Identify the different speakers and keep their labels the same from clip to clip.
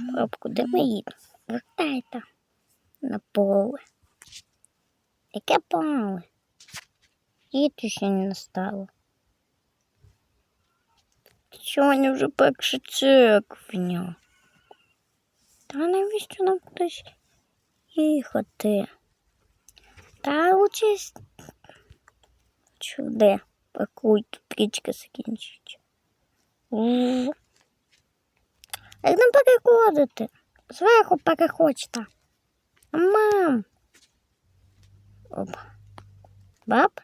Speaker 1: Баб, куди ми їдемо? Вертайте на поле. Яке поле? Діти ще не настало. Сьогодні вже перша церквня. Та навіщо нам кудись їхати? Та учись чуде, пакуй, тут річка закінчить. Як нам переходити? Зверху переходьте. Мам. Оп. Баб?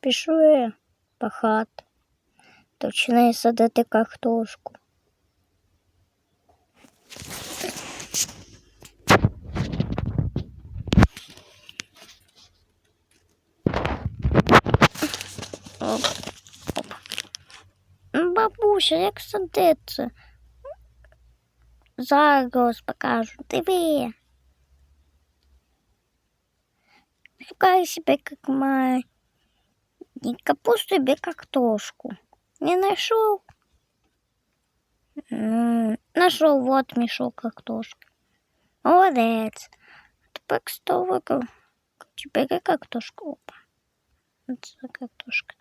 Speaker 1: Пішли пахати. Починає садити картошку. Оп. Ну, Бабуся, як садиться? Зараз покажу. Диви. Шукай себе как май. Не капусту себе картошку. Не нашел? М, Нашел, вот мешок картошки. Молодец. Тепер стовик. Теперь картошка. Опа. Оце картошка.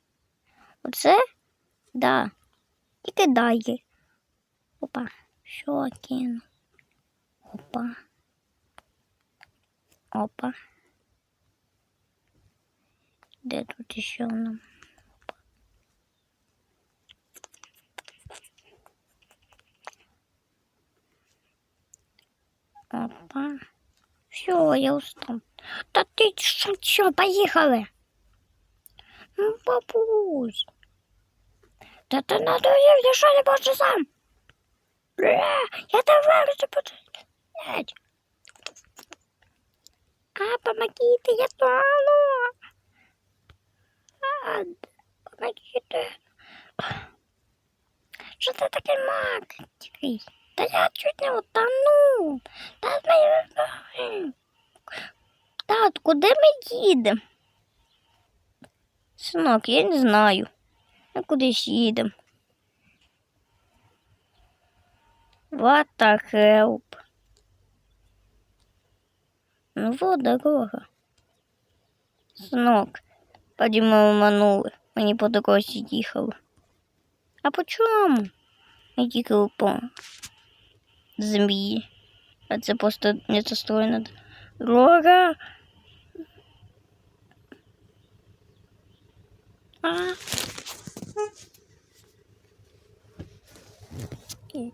Speaker 1: Оце? Да І кидай її. Опа. Що кину? Опа. Опа. Де тут ще нам? Опа. Все, я устал. Та ти що, що, поїхали? Ну, бабусь. Та ти надоїв, я що не можу сам? Бля, я давай уже блядь. А, помогите, я тону. А, помогите. Що ти такий маленький? Та я чуть не утонув. Та ми... Тат, куди ми їдемо? Синок, я не знаю. Ми кудись їдемо. What the help? Ну вот дорога. Синок, поді ми оманули. Мені по дорозі їхали. А по чому? Ми їхали по землі. А це просто не застроєна дорога. А. І